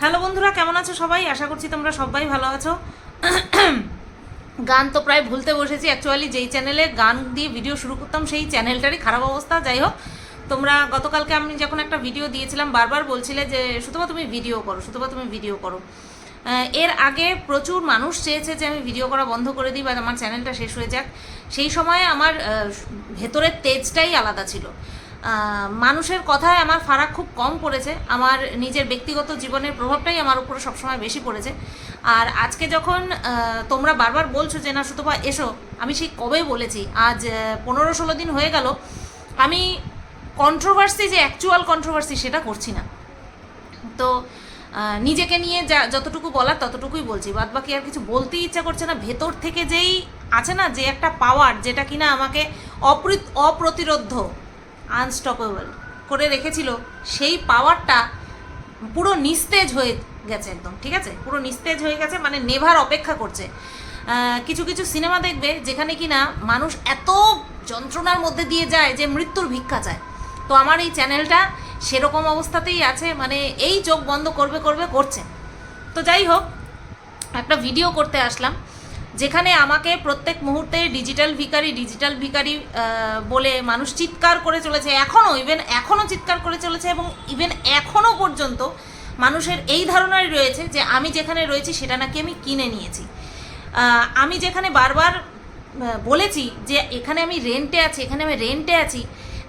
Hello বন্ধুরা, কেমন আছো সবাই? আশা করছি তোমরা সবাই ভালো আছো। গান তো প্রায় ভুলতে বসেছি। অ্যাকচুয়ালি যেই চ্যানেলে গান দিয়ে ভিডিও শুরু করতাম, সেই চ্যানেলটারই খারাপ অবস্থা। যাই হোক, তোমরা গতকালকে আমি যখন একটা ভিডিও দিয়েছিলাম, বারবার বলছিলে যে শুধুমাত্র তুমি ভিডিও করো শুধুমাত্র তুমি ভিডিও করো। এর আগে প্রচুর মানুষ চেয়েছে যে, আমি ভিডিও করা বন্ধ করে দিই বা আমার চ্যানেলটা শেষ হয়ে যাক। সেই সময় আমার ভেতরের তেজটাই আলাদা ছিল। মানুষের কথায় আমার ফারাক খুব কম পড়েছে। আমার নিজের ব্যক্তিগত জীবনের প্রভাবটাই আমার উপরে সবসময় বেশি পড়েছে। আর আজকে যখন তোমরা বারবার বলছো যে, না, সুতপা, এসো। আমি সেই কবে বলেছি? আজ পনেরো ষোলো দিন হয়ে গেল। আমি কন্ট্রোভার্সি যে অ্যাকচুয়াল কন্ট্রোভার্সি সেটা করছি না। তো নিজেকে নিয়ে যা, যতটুকু বলার ততটুকুই বলছি। বাদ বাকি আর কিছু বলতেই ইচ্ছা করছে না। ভেতর থেকে যেই আছে না, যে একটা পাওয়ার যেটা কিনা আমাকে অপ্রি- অপ্রতিরোধ্য আনস্টপেবল করে রেখেছিল, সেই পাওয়ারটা পুরো নিস্তেজ হয়ে গেছে একদম, ঠিক আছে? পুরো নিস্তেজ হয়ে গেছে মানে নেভার অপেক্ষা করছে। কিছু কিছু সিনেমা দেখবে যেখানে কিনা মানুষ এত যন্ত্রণার মধ্যে দিয়ে যায় যে মৃত্যুর ভিক্ষা চায়। তো আমার এই চ্যানেলটা সেরকম অবস্থাতেই আছে মানে এই চোখ বন্ধ করবে করবে, করছে। তো যাই হোক, একটা ভিডিও করতে আসলাম। যেখানে আমাকে প্রত্যেক মুহূর্তে ডিজিটাল ভিকারি ডিজিটাল ভিকারি বলে মানুষ চিৎকার করে চলেছে এখনও ইভেন এখনও চিৎকার করে চলেছে এবং ইভেন এখনও পর্যন্ত মানুষের এই ধারণাই রয়েছে যে আমি যেখানে রয়েছি সেটা নাকি আমি কিনে নিয়েছি। আমি যেখানে বারবার বলেছি যে এখানে আমি রেন্টে আছি, এখানে আমি রেন্টে আছি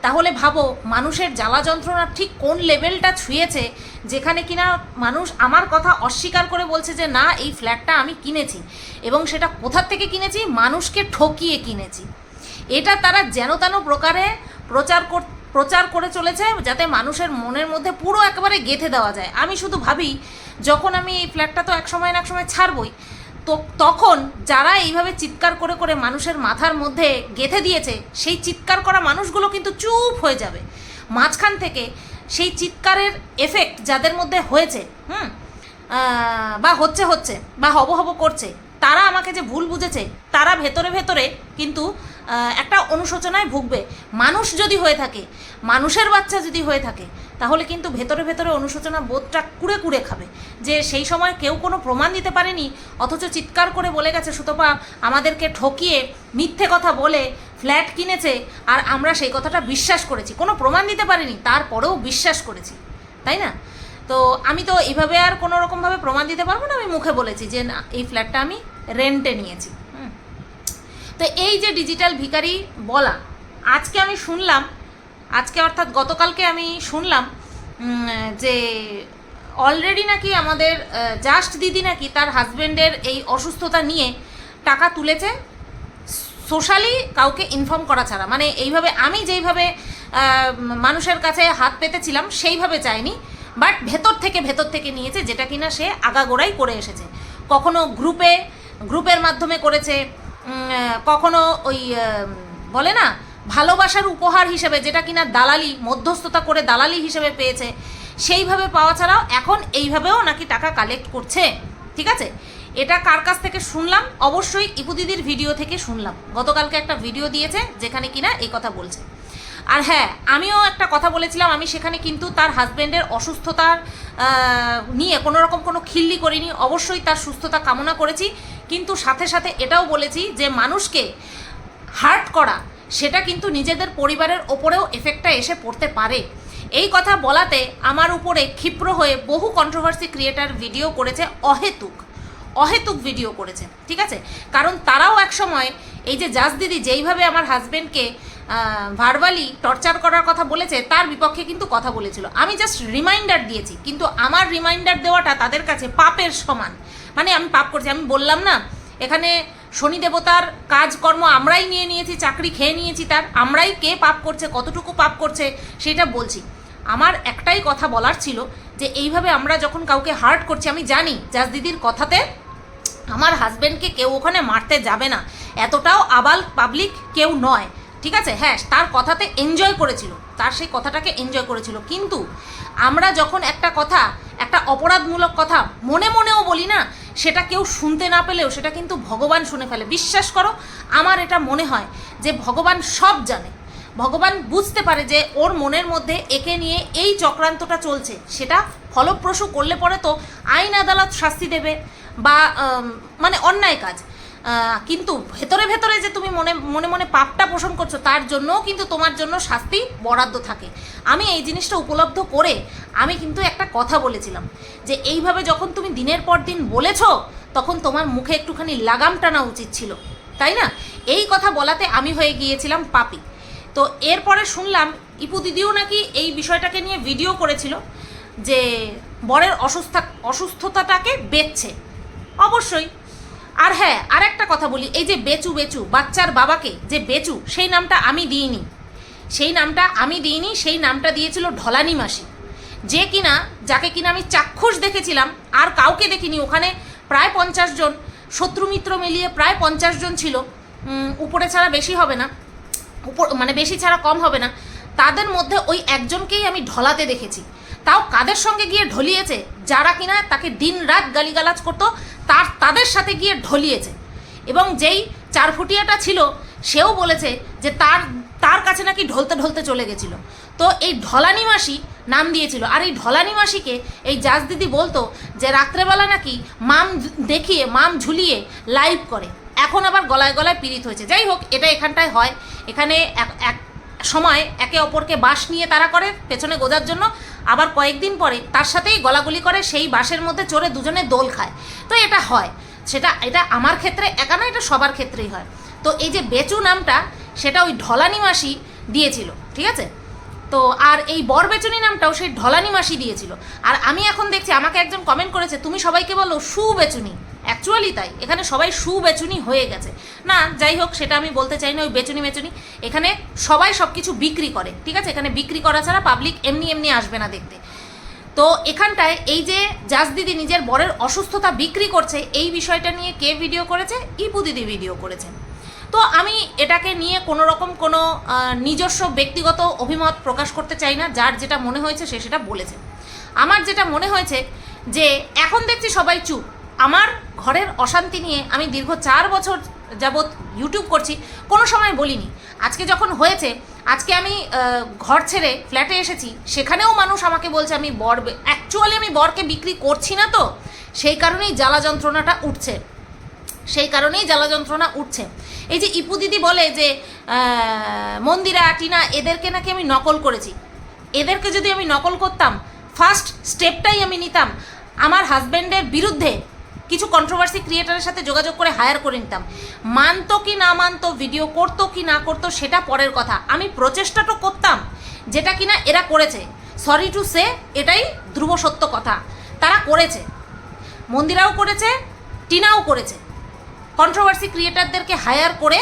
তাহলে ভাবো, মানুষের জ্বালা যন্ত্রণার ঠিক কোন লেভেলটা ছুঁয়েছে, যেখানে কিনা মানুষ আমার কথা অস্বীকার করে বলছে যে, না, এই ফ্ল্যাটটা আমি কিনেছি এবং সেটা কোথার থেকে কিনেছি? মানুষকে ঠকিয়ে কিনেছি। এটা তারা যেন তেন প্রকারে প্রচার কর, প্রচার করে চলেছে, যাতে মানুষের মনের মধ্যে পুরো একেবারে গেঁথে দেওয়া যায়। আমি শুধু ভাবি, যখন আমি এই ফ্ল্যাটটা তো এক সময় না এক সময় ছাড়বই তো তখন যারা এইভাবে চিৎকার করে করে মানুষের মাথার মধ্যে গেঁথে দিয়েছে, সেই চিৎকার করা মানুষগুলো কিন্তু চুপ হয়ে যাবে। মাঝখান থেকে সেই চিৎকারের এফেক্ট যাদের মধ্যে হয়েছে, হুম? বা হচ্ছে হচ্ছে, বা হব হব করছে, তারা আমাকে যে ভুল বুঝেছে, তারা ভেতরে ভেতরে কিন্তু একটা অনুশোচনায় ভুগবে। মানুষ যদি হয়ে থাকে, মানুষের বাচ্চা যদি হয়ে থাকে, তাহলে কিন্তু ভেতরে ভেতরে অনুশোচনা বোধটা কুড়ে কুড়ে খাবে। যে সেই সময় কেউ কোনো প্রমাণ দিতে পারেনি, অথচ চিৎকার করে বলে গেছে, সুতপা, আমাদেরকে ঠকিয়ে মিথ্যে কথা বলে ফ্ল্যাট কিনেছে, আর আমরা সেই কথাটা বিশ্বাস করেছি। কোনো প্রমাণ দিতে পারিনি, তারপরেও বিশ্বাস করেছি। তাই না? তো আমি তো এইভাবে আর কোনো রকমভাবে প্রমাণ দিতে পারব না, আমি মুখে বলেছি যে, না, এই ফ্ল্যাটটা আমি রেন্টে নিয়েছি। তো এই যে ডিজিটাল ভিখারি বলা, আজকে আমি শুনলাম, আজকে অর্থাৎ গতকালকে আমি শুনলাম যে অলরেডি নাকি আমাদের জাস্ট দিদি নাকি তার হাজব্যান্ডের এই অসুস্থতা নিয়ে টাকা তুলেছে সোশ্যালি কাউকে ইনফর্ম করা ছাড়া। মানে এইভাবে আমি যেইভাবে মানুষের কাছে হাত পেতেছিলাম, সেইভাবে চাইনি বাট ভেতর থেকে ভেতর থেকে নিয়েছে, যেটা কিনা সে আগাগোড়াই করে এসেছে। কখনো গ্রুপে গ্রুপের মাধ্যমে করেছে কখনো ওই বলে না, ভালোবাসার উপহার হিসেবে যেটা কিনা দালালি, মধ্যস্থতা করে দালালি হিসেবে পেয়েছে, সেইভাবে পাওয়া ছাড়াও এখন এইভাবেও নাকি টাকা কালেক্ট করছে। ঠিক আছে? এটা কার কাছ থেকে শুনলাম? অবশ্যই ইপুদিদির ভিডিও থেকে শুনলাম। গতকালকে একটা ভিডিও দিয়েছে, যেখানে কিনা এই কথা বলছে। আর হ্যাঁ আমিও একটা কথা বলেছিলাম, আমি সেখানে কিন্তু তার হাজব্যান্ডের অসুস্থতার নিয়ে কোনো রকম কোনো খিল্লি করিনি। অবশ্যই তার সুস্থতা কামনা করেছি। কিন্তু সাথে সাথে এটাও বলেছি যে মানুষকে হার্ট করা, সেটা কিন্তু নিজেদের পরিবারের ওপরেও এফেক্টটা এসে পড়তে পারে। এই কথা বলাতে আমার উপরে ক্ষিপ্র হয়ে বহু কন্ট্রোভার্সি ক্রিয়েটার ভিডিও করেছে অহেতুক অহেতুক ভিডিও করেছে, ঠিক আছে? কারণ তারাও এক সময় এই যে জাজ দিদি যেইভাবে আমার হাজব্যান্ডকে ভার্বালি টর্চার করার কথা বলেছে, তার বিপক্ষে কিন্তু কথা বলেছিল। আমি জাস্ট রিমাইন্ডার দিয়েছি, কিন্তু আমার রিমাইন্ডার দেওয়াটা তাদের কাছে পাপের সমান। মানে আমি পাপ করছি, আমি বললাম না, এখানে শনি দেবতার কাজকর্ম আমরাই নিয়ে নিয়েছি, চাকরি খেয়ে নিয়েছি তার, আমরাই কে পাপ করছে, কতটুকু পাপ করছে, সেটা বলছি। আমার একটাই কথা বলার ছিল যে এইভাবে আমরা যখন কাউকে হার্ট করছি, আমি জানি জাজ দিদির কথাতে আমার হাজব্যান্ডকে কেউ ওখানে মারতে যাবে না। এতটাও আবাল পাবলিক কেউ নয়। ঠিক আছে? হ্যাঁ তার কথাতে এনজয় করেছিল। তার সেই কথাটাকে এনজয় করেছিল। কিন্তু আমরা যখন একটা কথা, একটা অপরাধমূলক কথা মনে মনেও বলি না, সেটা কেউ শুনতে না পেলেও সেটা কিন্তু ভগবান শুনে ফেলে। বিশ্বাস করো, আমার এটা মনে হয় যে ভগবান সব জানে। ভগবান বুঝতে পারে যে ওর মনের মধ্যে একে নিয়ে এই চক্রান্তটা চলছে। সেটা ফলপ্রসূ করলে পরে তো আইন আদালত শাস্তি দেবে বা মানে অন্যায় কাজ। কিন্তু ভেতরে ভেতরে যে তুমি মনে মনে মনে পাপটা পোষণ করছ, তার জন্যও কিন্তু তোমার জন্য শাস্তি বরাদ্দ থাকে। আমি এই জিনিসটা উপলব্ধ করে আমি কিন্তু একটা কথা বলেছিলাম, যে এইভাবে যখন তুমি দিনের পর দিন বলেছ, তখন তোমার মুখে একটুখানি লাগাম টানা উচিত ছিল, তাই না? এই কথা বলাতে আমি হয়ে গিয়েছিলাম পাপি। তো এরপরে শুনলাম, ইপু দিদিও নাকি এই বিষয়টাকে নিয়ে ভিডিও করেছিল, যে বরের অসুস্থ, অসুস্থতাটাকে বেচছে অবশ্যই আর হ্যাঁ আর একটা কথা বলি, এই যে বেচু বেচু, বাচ্চার বাবাকে যে বেচু, সেই নামটা আমি দিইনি। সেই নামটা আমি দিইনি, সেই নামটা দিয়েছিল ঢলানি মাসি। যে কিনা, যাকে কিনা আমি চাক্ষুষ দেখেছিলাম, আর কাউকে দেখিনি, ওখানে প্রায় পঞ্চাশ জন, শত্রু মিত্র মিলিয়ে প্রায় পঞ্চাশ জন ছিল। উপরে ছাড়া বেশি হবে না উপর মানে বেশি ছাড়া কম হবে না। তাদের মধ্যে ওই একজনকেই আমি ঢলাতে দেখেছি। তাও কাদের সঙ্গে গিয়ে ঢলিয়েছে, যারা কিনা তাকে দিন রাত গালিগালাজ করতো, তার তাদের সাথে গিয়ে ঢলিয়েছে। এবং যেই চার ফুটিয়াটা ছিল, সেও বলেছে যে তার তার কাছে নাকি ঢলতে ঢলতে চলে গেছিল। তো এই ঢলানি মাসি নাম দিয়েছিল। আর এই ঢলানি মাসিকে এই জাজ দিদি বলতো যে রাত্রেবেলা নাকি মাম দেখিয়ে, মাম ঝুলিয়ে লাইভ করে। এখন আবার গলায় গলায় পীড়িত হয়েছে। যাই হোক, এটা এখানটায় হয়। এখানে এক সময় একে অপরকে বাস নিয়ে তারা করে পেছনে গোজার জন্য। আবার কয়েকদিন পরে তার সাথেই গলাগুলি করে, সেই বাসের মধ্যে চড়ে দুজনে দোল খায়। তো এটা হয়। সেটা, এটা আমার ক্ষেত্রে একা না, এটা সবার ক্ষেত্রেই হয়। তো এই যে বেচু নামটা, সেটা ওই ঢলানি মাসি দিয়েছিল, ঠিক আছে? তো আর এই বর বেচুনি নামটাও সেই ঢলানি মাসি দিয়েছিল। আর আমি এখন দেখছি আমাকে একজন কমেন্ট করেছে, তুমি সবাইকে বলো সু বেচুনি অ্যাকচুয়ালি তাই, এখানে সবাই সু বেচুনি হয়ে গেছে। না, যাই হোক, সেটা আমি বলতে চাই না, ওই বেচুনি বেচুনি এখানে সবাই সব কিছু বিক্রি করে, ঠিক আছে? এখানে বিক্রি করা ছাড়া পাবলিক এমনি এমনি আসবে না দেখতে। তো এখানটায় এই যে জাজ দিদি নিজের বরের অসুস্থতা বিক্রি করছে, এই বিষয়টা নিয়ে কে ভিডিও করেছে? ইপু দিদি ভিডিও করেছে। তো আমি এটাকে নিয়ে কোনো রকম কোনো নিজস্ব ব্যক্তিগত অভিমত প্রকাশ করতে চাই না, যার যেটা মনে হয়েছে সে সেটা বলেছে। আমার যেটা মনে হয়েছে যে, এখন দেখছি সবাই চুপ। আমার ঘরের অশান্তি নিয়ে আমি দীর্ঘ চার বছর যাবৎ ইউটিউব করছি, কোনো সময় বলিনি। আজকে যখন হয়েছে, আজকে আমি ঘর ছেড়ে ফ্ল্যাটে এসেছি, সেখানেও মানুষ আমাকে বলছে আমি বর অ্যাকচুয়ালি আমি বরকে বিক্রি করছি না তো, সেই কারণেই জ্বালা যন্ত্রণাটা উঠছে। সেই কারণেই জ্বালা যন্ত্রণা উঠছে। এই যে ইপু দিদি বলে যে মন্দিরা, টিনা, এদেরকে নাকি আমি নকল করেছি। এদেরকে যদি আমি নকল করতাম ফার্স্ট স্টেপটাই আমি নিতাম। আমার হাজব্যান্ডের বিরুদ্ধে কিছু কন্ট্রোভার্সি ক্রিয়েটারের সাথে যোগাযোগ করে হায়ার করে নিতাম। মানতো কি না মানতো ভিডিও করতো কি না করতো, সেটা পরের কথা। আমি প্রচেষ্টাটা করতাম, যেটা কিনা এরা করেছে। সরি টু সে এটাই ধ্রুব সত্য কথা। তারা করেছে। মন্দিরাও করেছে, টিনাও করেছে। কন্ট্রোভার্সি ক্রিয়েটারদেরকে হায়ার করে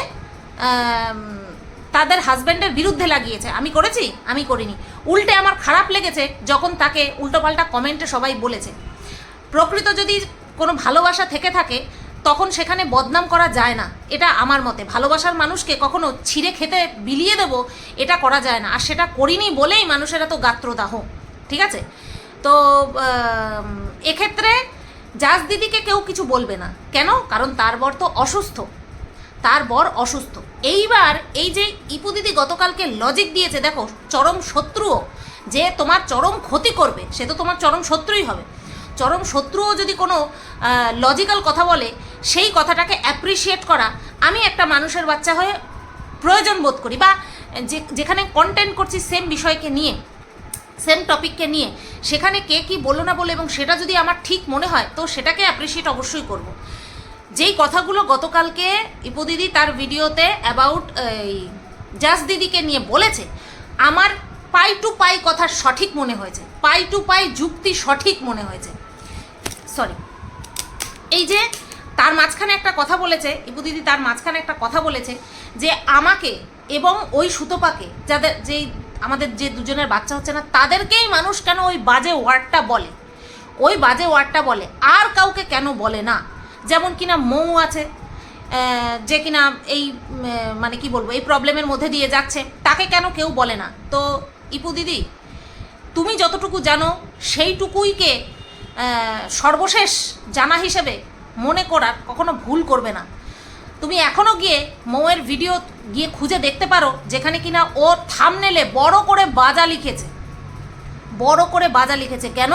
তাদের হাজব্যান্ডের বিরুদ্ধে লাগিয়েছে। আমি করেছি? আমি করিনি। উল্টে আমার খারাপ লেগেছে যখন তাকে উল্টোপাল্টা কমেন্টে সবাই বলেছে। প্রকৃত যদি কোনো ভালোবাসা থেকে থাকে, তখন সেখানে বদনাম করা যায় না। এটা আমার মতে। ভালোবাসার মানুষকে কখনো ছিঁড়ে খেতে বিলিয়ে দেবো, এটা করা যায় না। আর সেটা করিনি বলেই মানুষের এত গাত্রদাহ। ঠিক আছে? তো এক্ষেত্রে জাজ দিদিকে কেউ কিছু বলবে না। কেন? কারণ তার বর তো অসুস্থ। তার বর অসুস্থ। এইবার এই যে ইপু দিদি গতকালকে লজিক দিয়েছে, দেখো, চরম শত্রুও, যে তোমার চরম ক্ষতি করবে, সে তো তোমার চরম শত্রুই হবে। চরম শত্রুও যদি কোনো লজিক্যাল কথা বলে, সেই কথাটাকে অ্যাপ্রিসিয়েট করা আমি একটা মানুষের বাচ্চা হয়ে প্রয়োজন বোধ করি, বা যে, যেখানে কন্টেন্ট করছি সেম বিষয়কে নিয়ে। সেম টপিককে নিয়ে সেখানে কে কি বলল না বলে এবং সেটা যদি আমার ঠিক মনে হয়, তো সেটাকে অ্যাপ্রিসিয়েট অবশ্যই করব। যেই কথাগুলো গতকালকে ইপু দিদি তার ভিডিওতে অ্যাবাউট এই জাস দিদিকে নিয়ে বলেছে, আমার পাই টু পাই কথা সঠিক মনে হয়েছে, পাই টু পাই যুক্তি সঠিক মনে হয়েছে। সরি এই যে তার মাঝখানে একটা কথা বলেছে, ইপু দিদি তার মাঝখানে একটা কথা বলেছে যে আমাকে এবং ওই সুতোপাকে যাদের যেই আমাদের যে দুজনের বাচ্চা হচ্ছে না, তাদেরকেই মানুষ কেন ওই বাজে ওয়ার্ডটা বলে? ওই বাজে ওয়ার্ডটা বলে। আর কাউকে কেন বলে না? যেমন কিনা মৌ আছে যে কিনা এই মানে কি বলব, এই প্রবলেমের মধ্যে দিয়ে যাচ্ছে, তাকে কেন কেউ বলে না? তো ইপু দিদি, তুমি যতটুকু জানো সেইটুকুইকে সর্বশেষ জানা হিসেবে মনে করার কখনো ভুল করবে না। তুমি এখনও গিয়ে মৌয়ের ভিডিও গিয়ে খুঁজে দেখতে পারো, যেখানে কিনা ও থামনেলে বড় করে বাজা লিখেছে। বড় করে বাজা লিখেছে। কেন?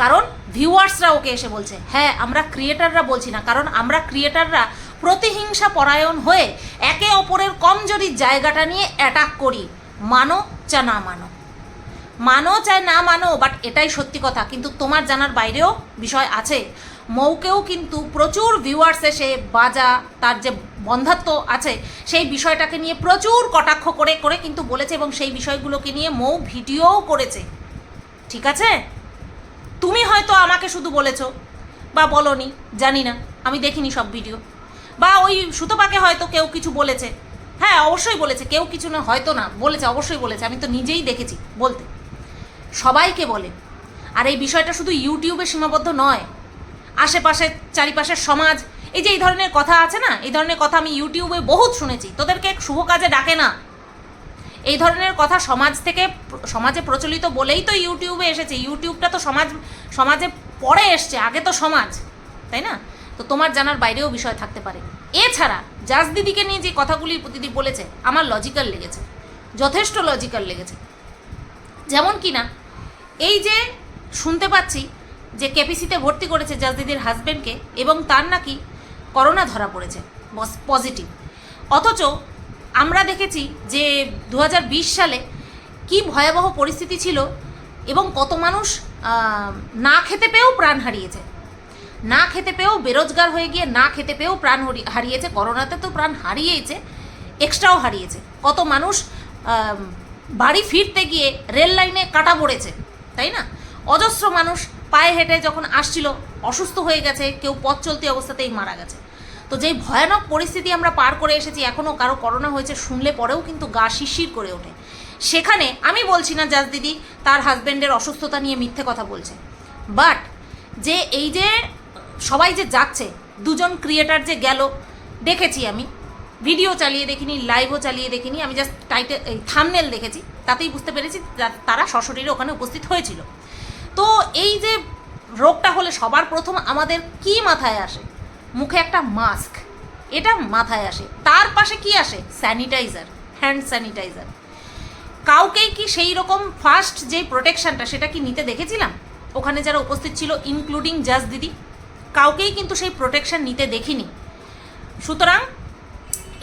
কারণ ভিউয়ার্সরা ওকে এসে বলছে হ্যাঁ আমরা ক্রিয়েটাররা বলছি না। কারণ আমরা ক্রিয়েটাররা প্রতিহিংসা পরায়ণ হয়ে একে অপরের কমজোরির জায়গাটা নিয়ে অ্যাটাক করি। মানো চা না মানো। মানো চায় না মানো বাট এটাই সত্যি কথা। কিন্তু তোমার জানার বাইরেও বিষয় আছে। মৌকেও কিন্তু প্রচুর ভিউয়ার্স এসে বাজা, তার যে বন্ধাত্ব আছে, সেই বিষয়টাকে নিয়ে প্রচুর কটাক্ষ করে করে কিন্তু বলেছে এবং সেই বিষয়গুলোকে নিয়ে মৌ ভিডিওও করেছে। ঠিক আছে? তুমি হয়তো আমাকে শুধু বলেছ, বা বলনি, জানি না, আমি দেখিনি সব ভিডিও। বা ওই সুতপাকে হয়তো কেউ কিছু বলেছে। হ্যাঁ অবশ্যই বলেছে, কেউ কিছু না, হয়তো না, বলেছে, অবশ্যই বলেছে, আমি তো নিজেই দেখেছি, বলতে। সবাইকে বলে। আর এই বিষয়টা শুধু ইউটিউবে সীমাবদ্ধ নয় আশেপাশে চারিপাশের সমাজ। এই যে এই ধরনের কথা আছে না, এই ধরনের কথা আমি ইউটিউবে বহুত শুনেছি, তোদেরকে শুভ কাজে ডাকে না। এই ধরনের কথা সমাজ থেকে সমাজে প্রচলিত বলেই তো ইউটিউবে এসেছে। ইউটিউবটা তো সমাজ, সমাজে পরে এসছে, আগে তো সমাজ, তাই না? তো তোমার জানার বাইরেও বিষয় থাকতে পারে। এছাড়া জাজ দিদিকে নিয়ে যে কথাগুলি দিদি বলেছে, আমার লজিক্যাল লেগেছে, যথেষ্ট লজিক্যাল লেগেছে। যেমন কি না, এই যে শুনতে পাচ্ছি যে কেপিসিতে ভর্তি করেছে জাজ দিদির হাজব্যান্ডকে এবং তার নাকি করোনা ধরা পড়েছে পজিটিভ অথচ আমরা দেখেছি যে দু হাজার বিশ সালে কি ভয়াবহ পরিস্থিতি ছিল এবং কত মানুষ না খেতে পেয়েও প্রাণ হারিয়েছে। না খেতে পেয়েও বেরোজগার হয়ে গিয়ে না খেতে পেয়েও প্রাণ হারিয়েছে, করোনাতে তো প্রাণ হারিয়েছে এক্সট্রাও হারিয়েছে। কত মানুষ বাড়ি ফিরতে গিয়ে রেল লাইনে কাটা পড়েছে, তাই না? অজস্র মানুষ পায়ে হেঁটে যখন আসছিল, অসুস্থ হয়ে গেছে, কেউ পথ চলতি অবস্থাতেই মারা গেছে। তো যেই ভয়ানক পরিস্থিতি আমরা পার করে এসেছি এখনও কারও করোনা হয়েছে শুনলে পরেও কিন্তু গা শিরশির করে ওঠে। সেখানে আমি বলছি না, জাজ দিদি, তার হাজব্যান্ডের অসুস্থতা নিয়ে মিথ্যে কথা বলছে। বাট, যে এই যে সবাই যে যাচ্ছে, দুজন ক্রিয়েটার যে গেল, দেখেছি আমি। ভিডিও চালিয়ে দেখিনি, লাইভও চালিয়ে দেখিনি। আমি জাস্ট টাইটেল এই থামনেল দেখেছি। তাতেই বুঝতে পেরেছি তারা সশরীরে ওখানে উপস্থিত হয়েছিল। তো এই যে রোগটা হলে সবার প্রথম আমাদের কি মাথায় আসে? মুখে একটা মাস্ক এটা মাথায় আসে। তার পাশে কি আসে? স্যানিটাইজার হ্যান্ড স্যানিটাইজার কাউকেই কি সেই রকম ফার্স্ট যে প্রোটেকশনটা সেটা কি নিতে দেখেছিলাম? ওখানে যারা উপস্থিত ছিল ইনক্লুডিং জাজ দিদি, কাউকেই কিন্তু সেই প্রোটেকশন নিতে দেখিনি। সুতরাং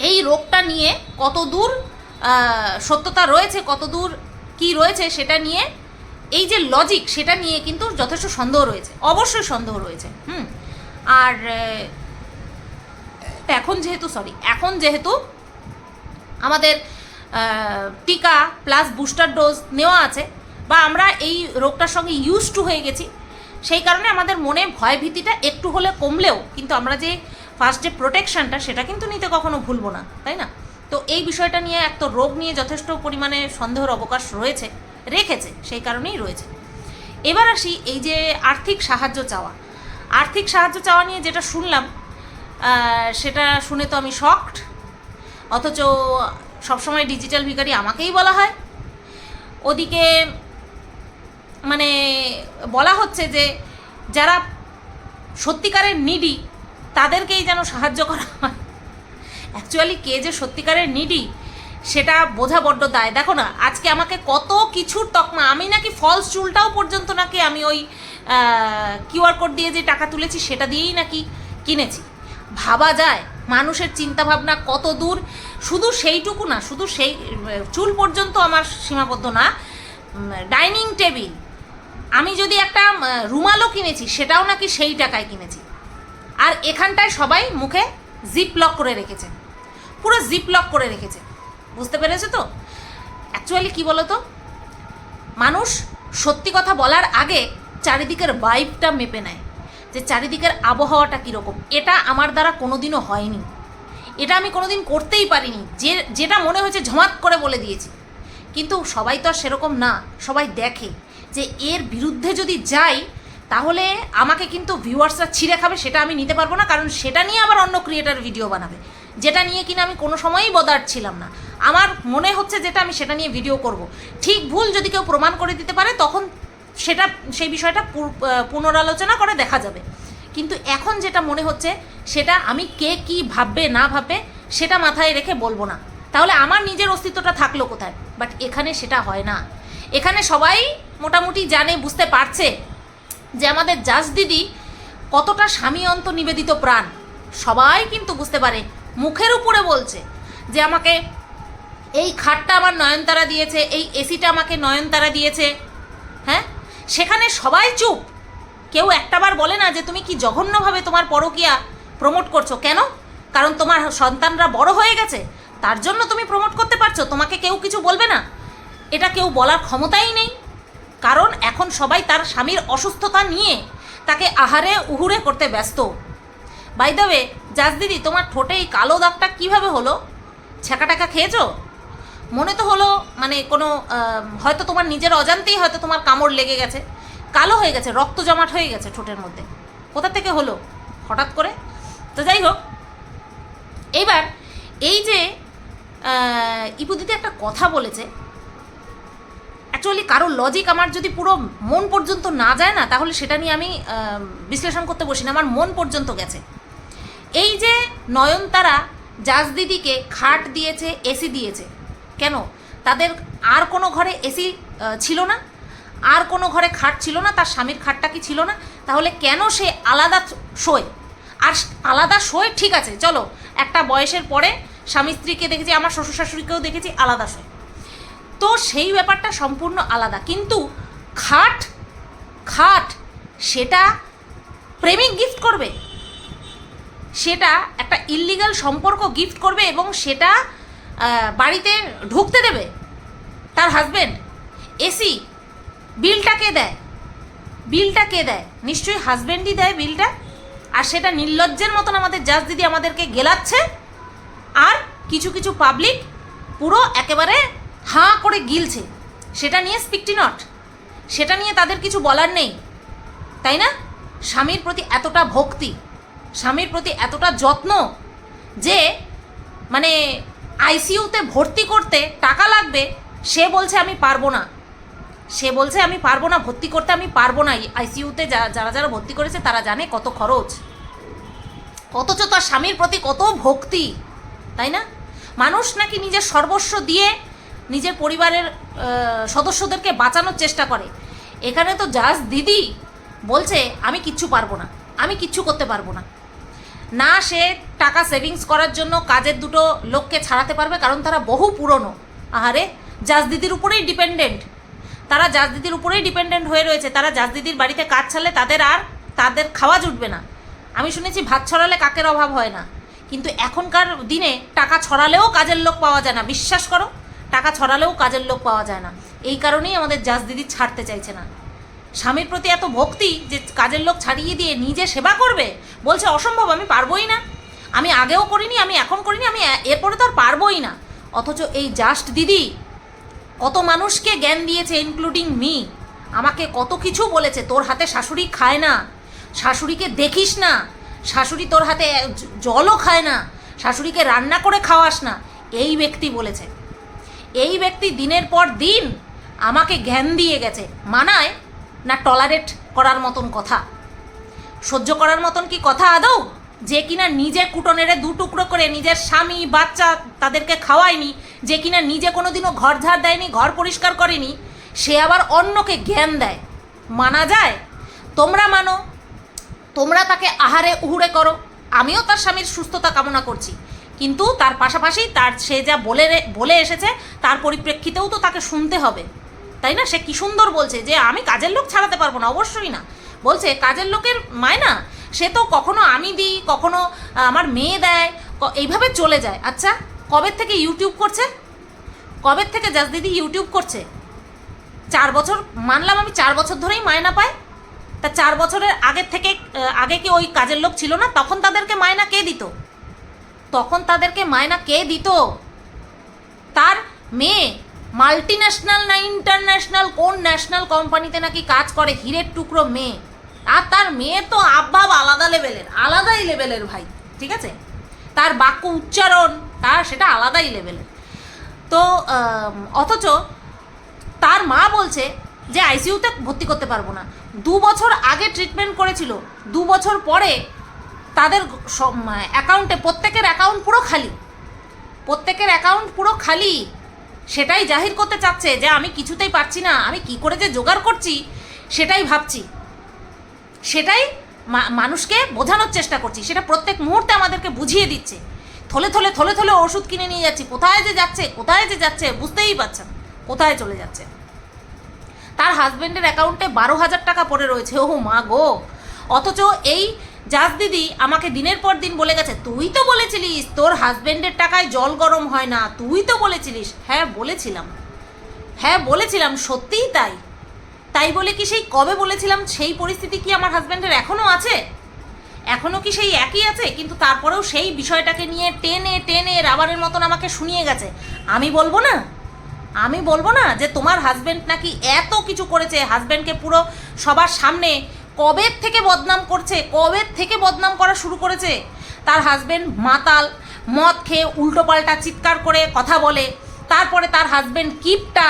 এই রোগটা নিয়ে কত দূর সত্যতা রয়েছে কত দূর কি রয়েছে সেটা নিয়ে এই যে লজিক সেটা নিয়ে কিন্তু যথেষ্ট সন্দেহ রয়েছে। অবশ্যই সন্দেহ রয়েছে, হুম। আর এখন যেহেতু সরি এখন যেহেতু আমাদের টিকা প্লাস বুস্টার ডোজ নেওয়া আছে, বা আমরা এই রোগটার সঙ্গে ইউজ টু হয়ে গেছি, সেই কারণে আমাদের মনে ভয় ভীতিটা একটু হলে কমলেও কিন্তু আমরা যে ফার্স্ট যে প্রোটেকশনটা সেটা কিন্তু নিতে কখনো ভুলবো না, তাই না? তো এই বিষয়টা নিয়ে এক তো রোগ নিয়ে যথেষ্ট পরিমাণে সন্দেহের অবকাশ রয়েছে। রেখেছে, সেই কারণেই রয়েছে। এবার আসি এই যে আর্থিক সাহায্য চাওয়া। আর্থিক সাহায্য চাওয়া নিয়ে যেটা শুনলাম সেটা শুনে তো আমি শকড। অথচ সবসময় ডিজিটাল ভিখারি আমাকেই বলা হয়। ওদিকে মানে বলা হচ্ছে যে যারা সত্যিকারের নিডি, তাদেরকেই যেন সাহায্য করা হয়। অ্যাকচুয়ালি কে যে সত্যিকারের নিডি সেটা বোঝা বড্ড দায়। দেখো না, আজকে আমাকে কত কিছুর তকমা, আমি নাকি ফলস চুলটাও পর্যন্ত নাকি আমি ওই কিউআর কোড দিয়ে যে টাকা তুলেছি সেটা দিয়েই নাকি কিনেছি। ভাবা যায়, মানুষের চিন্তাভাবনা কত দূর। শুধু সেইটুকু না, শুধু সেই, চুল পর্যন্ত আমার সীমাবদ্ধ না ডাইনিং টেবিল আমি যদি একটা রুমালও কিনেছি, সেটাও নাকি সেই টাকায় কিনেছি। আর এখানটায় সবাই মুখে জিপ লক করে রেখেছে। পুরো জিপ লক করে রেখেছে। বুঝতে পেরেছ তো? অ্যাকচুয়ালি কি বলো তো মানুষ সত্যি কথা বলার আগে চারিদিকের ভাইবটা মেপে নেয় যে চারিদিকের আবহাওয়াটা কীরকম। এটা আমার দ্বারা কোনোদিনও হয়নি। এটা আমি কোনোদিন করতেই পারিনি। যে, যেটা মনে হয়েছে ঝমাত করে বলে দিয়েছি। কিন্তু সবাই তো আর সেরকম না। সবাই দেখে যে এর বিরুদ্ধে যদি যাই, তাহলে আমাকে কিন্তু ভিউয়ার্সরা ছিঁড়ে খাবে, সেটা আমি নিতে পারব না। কারণ সেটা নিয়ে আবার অন্য ক্রিয়েটার ভিডিও বানাবে। যেটা নিয়ে কিনা আমি কোনো সময়ই বদার ছিলাম না। আমার মনে হচ্ছে যেটা আমি সেটা নিয়ে ভিডিও করব। ঠিক ভুল যদি কেউ প্রমাণ করে দিতে পারে, তখন সেটা, সেই বিষয়টা পুনরালোচনা করে দেখা যাবে। কিন্তু এখন যেটা মনে হচ্ছে, সেটা আমি কে কি ভাববে, না ভাববে, সেটা মাথায় রেখে বলব না। তাহলে আমার নিজের অস্তিত্বটা থাকল কোথায়? বাট এখানে সেটা হয় না। এখানে সবাই মোটামুটি জানে, বুঝতে পারছে যে আমাদের জাজ দিদি কতটা স্বামী অন্ত নিবেদিত প্রাণ। সবাই কিন্তু বুঝতে পারে মুখের উপরে বলছে যে আমাকে এই খাটটা আমার নয়নতারা দিয়েছে, এই এসিটা আমাকে নয়নতারা দিয়েছে। হ্যাঁ? সেখানে সবাই চুপ। কেউ একটাবার বলে না যে তুমি কি জঘন্যভাবে তোমার পরকিয়া প্রমোট করছ। কেন? কারণ তোমার সন্তানরা বড় হয়ে গেছে। তার জন্য তুমি প্রমোট করতে পারছ। তোমাকে কেউ কিছু বলবে না। এটা কেউ বলার ক্ষমতাই নেই। কারণ এখন সবাই তার স্বামীর অসুস্থতা নিয়ে তাকে আহারে উহুরে করতে ব্যস্ত। বাই দ্য ওয়ে জাজ দিদি, তোমার ঠোঁটে এই কালো দাগটা কীভাবে হলো? ছ্যাঁকা টাকা খেয়েছো? মনে তো হলো মানে কোনো হয়তো তোমার নিজের অজান্তেই হয়তো তোমার কামড় লেগে গেছে। কালো হয়ে গেছে, রক্ত জমাট হয়ে গেছে ঠোঁটের মধ্যে। কোথা থেকে হলো? হঠাৎ করে? তো যাই হোক, এইবার এই যে ইপুদিতে একটা কথা বলেছে অ্যাকচুয়ালি কারও লজিক আমার যদি পুরো মন পর্যন্ত না যায় না, তাহলে সেটা নিয়ে আমি বিশ্লেষণ করতে বসি না। আমার মন পর্যন্ত গেছে। এই যে নয়নতারা জাজ দিদিকে খাট দিয়েছে এসি দিয়েছে, কেন? তাদের আর কোনো ঘরে এসি ছিল না? আর কোনো ঘরে খাট ছিল না? তার স্বামীর খাটটা কি ছিল না? তাহলে কেন সে আলাদা শোয়? আর আলাদা শোয়? ঠিক আছে, চলো। একটা বয়সের পরে স্বামী স্ত্রীকে দেখেছি, আমার শ্বশুর শাশুড়িকেও দেখেছি, আলাদা শোয়। তো সেই ব্যাপারটা সম্পূর্ণ আলাদা। কিন্তু খাট খাট, সেটা প্রেমিক গিফট করবে। সেটা একটা ইল্লিগাল সম্পর্ক গিফট করবে এবং সেটা বাড়িতে ঢুকতে দেবে তার হাজবেন্ড এসি বিলটা কে দেয়? বিলটা কে দেয়? নিশ্চয়ই হাজবেন্ডই দেয় বিলটা আর সেটা নির্লজ্জের মতন আমাদের জাজ দিদি আমাদেরকে গেলাচ্ছে। আর কিছু কিছু পাবলিক পুরো একেবারে হাঁ করে গিলছে। সেটা নিয়ে স্পিকটি নট সেটা নিয়ে তাদের কিছু বলার নেই। তাই না? স্বামীর প্রতি এতটা ভক্তি। স্বামীর প্রতি এতটা যত্ন যে মানে আইসিইউতে ভর্তি করতে টাকা লাগবে, সে বলছে আমি পারব না। সে বলছে আমি পারব না, ভর্তি করতে আমি পারব না। আইসিইউতে যারা যারা ভর্তি করেছে, তারা জানে কত খরচ। অথচ তার স্বামীর প্রতি কত ভক্তি, তাই না? মানুষ নাকি নিজের সর্বস্ব দিয়ে নিজের পরিবারের সদস্যদেরকে বাঁচানোর চেষ্টা করে। এখানে তো জাস্ট দিদি বলছে, আমি কিচ্ছু পারব না, আমি কিচ্ছু করতে পারব না। না সে টাকা সেভিংস করার জন্য কাজের দুটো লোককে ছাড়াতে পারবে, কারণ তারা বহু পুরনো। আহারে জাজ দিদির উপরেই ডিপেন্ডেন্ট তারা জাজ দিদির উপরেই ডিপেন্ডেন্ট হয়ে রয়েছে। তারা জাজ দিদির বাড়িতে কাজ ছাড়লে তাদের আর তাদের খাওয়া জুটবে না। আমি শুনেছি ভাত ছড়ালে কাকের অভাব হয় না। কিন্তু এখনকার দিনে টাকা ছড়ালেও কাজের লোক পাওয়া যায় না। বিশ্বাস করো, টাকা ছড়ালেও কাজের লোক পাওয়া যায় না। এই কারণেই আমাদের জাজ দিদি ছাড়তে চাইছে না। স্বামীর প্রতি এত ভক্তি যে কাজের লোক ছাড়িয়ে দিয়ে নিজে সেবা করবে? বলছে, অসম্ভব, আমি পারবোই না। আমি আগেও করিনি, আমি এখন করিনি, আমি এরপরে তো আর পারবোই না। অথচ এই জাস্ট দিদি কত মানুষকে জ্ঞান দিয়েছে ইনক্লুডিং মি আমাকে কত কিছু বলেছে, তোর হাতে শাশুড়ি খায় না। শাশুড়িকে দেখিস না। শাশুড়ি তোর হাতে জলও খায় না। শাশুড়িকে রান্না করে খাওয়াস না। এই ব্যক্তি বলেছে। এই ব্যক্তি দিনের পর দিন আমাকে জ্ঞান দিয়ে গেছে। মানায় না টলারেট করার মতন কথা? সহ্য করার মতন কি কথা আদৌ? যে কিনা নিজে কুটনেরে দু টুকরো করে নিজের স্বামী, বাচ্চা তাদেরকে খাওয়ায়নি, যে কিনা নিজে কোনোদিনও ঘর ঝাড় দেয়নি, ঘর পরিষ্কার করেনি, সে আবার অন্যকে জ্ঞান দেয়। মানা যায়? তোমরা মানো, তোমরা তাকে আহারে উহুড়ে করো। আমিও তার স্বামীর সুস্থতা কামনা করছি। কিন্তু তার পাশাপাশি তার সে যা বলে বলে এসেছে, তার পরিপ্রেক্ষিতেও তো তাকে শুনতে হবে। তাই না? সে কি সুন্দর বলছে যে আমি কাজের লোক ছাড়াতে পারব না, অবশ্যই না। বলছে, কাজের লোকের মায়না? সে তো কখনো আমি দিই, কখনো আমার মেয়ে দেয় এইভাবে চলে যায়। আচ্ছা কবে থেকে ইউটিউব করছে? কবে থেকে জাস দিদি ইউটিউব করছে? চার বছর, মানলাম আমি চার বছর ধরেই মায়না পায়। তা চার বছরের আগের থেকে আগে কি ওই কাজের লোক ছিল না? তখন তাদেরকে মায়না কে দিত? তখন তাদেরকে মায়না কে দিত? তার মেয়ে মাল্টি ন্যাশনাল না ইন্টারন্যাশনাল, কোন ন্যাশনাল কোম্পানিতে নাকি কাজ করে? হীরের টুকরো মেয়ে। আর তার মেয়ে তো আব্বাব আলাদা লেভেলের, আলাদাই লেভেলের ভাই, ঠিক আছে? তার বাক্য উচ্চারণ, তার সেটা আলাদাই লেভেলের। তো অথচ তার মা বলছে যে আইসিইউতে ভর্তি করতে পারব না। দু বছর আগে ট্রিটমেন্ট করেছিল, দু বছর পরে তাদের অ্যাকাউন্টে প্রত্যেকের অ্যাকাউন্ট পুরো খালি। প্রত্যেকের অ্যাকাউন্ট পুরো খালি। সেটাই জাহির করতে চাচ্ছে যে আমি কিছুতেই পারছি না, আমি কি করে যে জোগাড় করছি সেটাই ভাবছি। সেটাই মানুষকে বোঝানোর চেষ্টা করছি, সেটা প্রত্যেক মুহূর্তে আমাদেরকে বুঝিয়ে দিচ্ছে। থলে থলে থলে থলে ওষুধ কিনে নিয়ে যাচ্ছি, কোথায় যে যাচ্ছে, কোথায় যে যাচ্ছে বুঝতেই পারছেন কোথায় চলে যাচ্ছে। তার হাজবেন্ডের অ্যাকাউন্টে বারো হাজার টাকা পড়ে রয়েছে ও মা গো। অথচ এই জাজ দিদি, আমাকে দিনের পর দিন বলে গেছে, তুই তো বলেছিলিস, তোর হাজবেন্ডের টাকায় জল গরম হয় না, তুই তো বলেছিলিস। হ্যাঁ বলেছিলাম। হ্যাঁ বলেছিলাম, সত্যিই তাই। তাই বলে কি সেই কবে বলেছিলাম, সেই পরিস্থিতি কি আমার হাজব্যান্ডের এখনও আছে? এখনও কি সেই একই আছে? কিন্তু তারপরেও সেই বিষয়টাকে নিয়ে টেনে টেনে রাবারের মতন আমাকে শুনিয়ে গেছে। আমি বলব না? আমি বলব না যে তোমার হাজব্যান্ড নাকি এত কিছু করেছে হাজব্যান্ডকে পুরো সবার সামনে কবে থেকে বদনাম করছে, কবে থেকে বদনাম করা শুরু করেছে? তার হাজব্যান্ড মাতাল, মদ খেয়ে উল্টোপাল্টা চিৎকার করে কথা বলে। তারপরে তার হাজব্যান্ড কিপটা,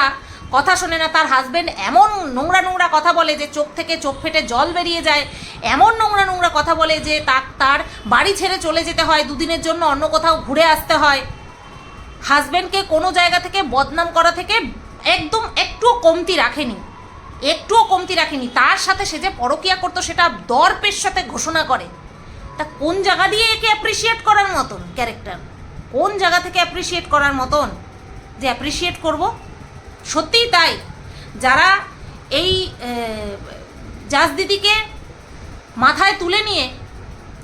কথা শোনে না। তার হাজব্যান্ড এমন নোংরা নোংরা কথা বলে যে চোখ থেকে চোখ ফেটে জল বেরিয়ে যায়। এমন নোংরা নোংরা কথা বলে যে তার তার বাড়ি ছেড়ে চলে যেতে হয়। দুদিনের জন্য অন্য কোথাও ঘুরে আসতে হয়। হাজব্যান্ডকে কোনো জায়গা থেকে বদনাম করা থেকে একদম একটুও কমতি রাখেনি। একটুও কমতি রাখেনি। তার সাথে সে যে পরকিয়া করতো, সেটা দর্পের সাথে ঘোষণা করে। তা কোন জায়গা দিয়ে একে অ্যাপ্রিসিয়েট করার মতন ক্যারেক্টার কোন জায়গা থেকে অ্যাপ্রিসিয়েট করার মতন যে অ্যাপ্রিসিয়েট করব? সত্যিই তাই। যারা এই জাজ দিদিকে মাথায় তুলে নিয়ে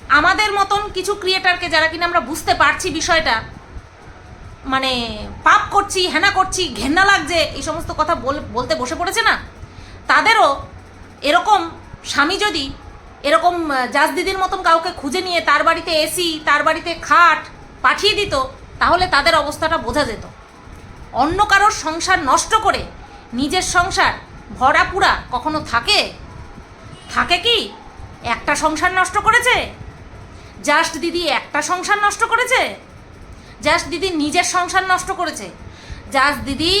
আমাদের মতন কিছু ক্রিয়েটারকে যারা কিনা আমরা বুঝতে পারছি বিষয়টা মানে পাপ করছি, হেনা করছি, ঘেন্না লাগছে, এই সমস্ত কথা বল- বলতে বসে পড়েছে না? তাদেরও এরকম স্বামী যদি এরকম জাজ দিদির মতন কাউকে খুঁজে নিয়ে তার বাড়িতে এসি তার বাড়িতে খাট পাঠিয়ে দিত, তাহলে তাদের অবস্থাটা বোঝা যেত। অন্য কারোর সংসার নষ্ট করে নিজের সংসার ভরা পুরা কখনো থাকে? থাকে কি? একটা সংসার নষ্ট করেছে? জাস্ট দিদি একটা সংসার নষ্ট করেছে? জাস্ট দিদি নিজের সংসার নষ্ট করেছে? জাস্ট দিদি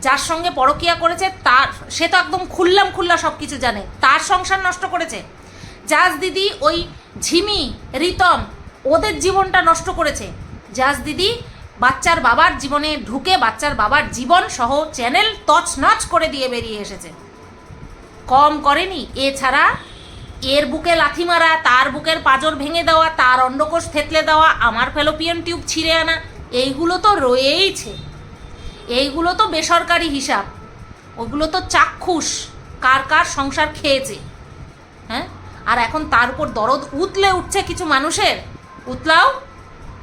যার সঙ্গে পরকিয়া করেছে, তার, সে তো একদম খুললাম খুল্লা সব কিছু জানে। তার সংসার নষ্ট করেছে। জাজ দিদি, ওই ঝিমি, রিতম, ওদের জীবনটা নষ্ট করেছে। জাজ দিদি, বাচ্চার বাবার জীবনে ঢুকে বাচ্চার বাবার জীবন সহ চ্যানেল তছনছ করে দিয়ে বেরিয়ে এসেছে। কম করেনি। এছাড়া এর বুকে লাথি মারা, তার বুকের পাঁজর ভেঙে দেওয়া, তার অন্ডকোষ থেতলে দেওয়া, আমার ফেলোপিয়ান টিউব ছিঁড়ে আনা, এইগুলো তো রয়েইছে। এইগুলো তো বেসরকারি হিসাব। ওগুলো তো চাক্ষুষ, কার কার সংসার খেয়েছে। হ্যাঁ? আর এখন তার উপর দরদ উতলে উঠছে কিছু মানুষের। উতলাও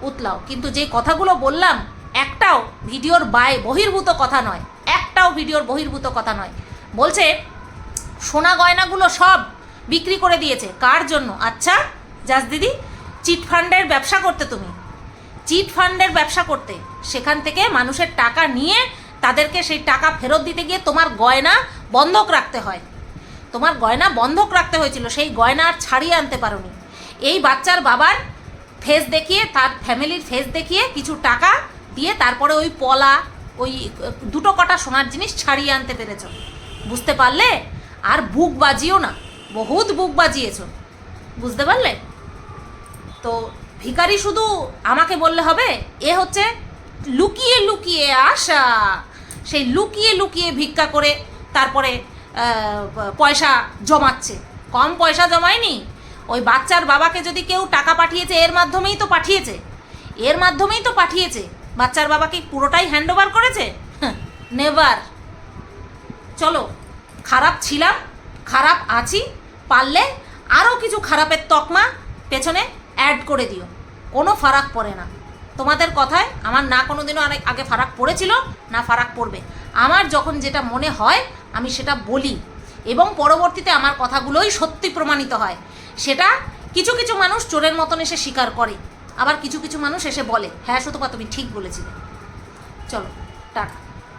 উতলাও। কিন্তু যে কথাগুলো বললাম, একটাও ভিডিওর বাই বহির্ভূত কথা নয়। একটাও ভিডিওর বহির্ভূত কথা নয়। বলছে, সোনা গয়নাগুলো সব বিক্রি করে দিয়েছে। কার জন্য? আচ্ছা জাস দিদি চিট ফান্ডের ব্যবসা করতে তুমি। চিট ফান্ডের ব্যবসা করতে। সেখান থেকে মানুষের টাকা নিয়ে তাদেরকে সেই টাকা ফেরত দিতে গিয়ে তোমার গয়না বন্ধক রাখতে হয়। তোমার গয়না বন্ধক রাখতে হয়েছিল, সেই গয়না আর ছাড়িয়ে আনতে পারোনি। এই বাচ্চার বাবার ফেস দেখিয়ে, তার ফ্যামিলির ফেস দেখিয়ে কিছু টাকা দিয়ে তারপরে ওই পলা, ওই দুটো কটা সোনার জিনিস ছাড়িয়ে আনতে পেরেছ। বুঝতে পারলে? আর বুক বাজিও না, বহুত বুক বাজিয়েছ। বুঝতে পারলে? তো ভিখারি শুধু আমাকে বললে হবে? এ হচ্ছে লুকিয়ে লুকিয়ে আসা। সেই লুকিয়ে লুকিয়ে ভিক্ষা করে তারপরে পয়সা জমাচ্ছে। কম পয়সা জমায়নি। ওই বাচ্চার বাবাকে যদি কেউ টাকা পাঠিয়েছে, এর মাধ্যমেই তো পাঠিয়েছে। এর মাধ্যমেই তো পাঠিয়েছে। বাচ্চার বাবাকে পুরোটাই হ্যান্ড ওভার করেছে নেভার চলো, খারাপ ছিলাম, খারাপ আছি, পারলে আরও কিছু খারাপের তকমা পেছনে অ্যাড করে দিও। কোনো ফারাক পড়ে না। তোমাদের কথায় আমার না কোনো দিনও অনেক আগে ফারাক পড়েছিল, না ফারাক পড়বে। আমার যখন যেটা মনে হয়, আমি সেটা বলি এবং পরবর্তীতে আমার কথাগুলোই সত্যি প্রমাণিত হয়। সেটা কিছু কিছু মানুষ চোরের মতন এসে স্বীকার করে, আবার কিছু কিছু মানুষ এসে বলে হ্যাঁ সতপা, তুমি ঠিক বলেছিলে। চলো, টাটা।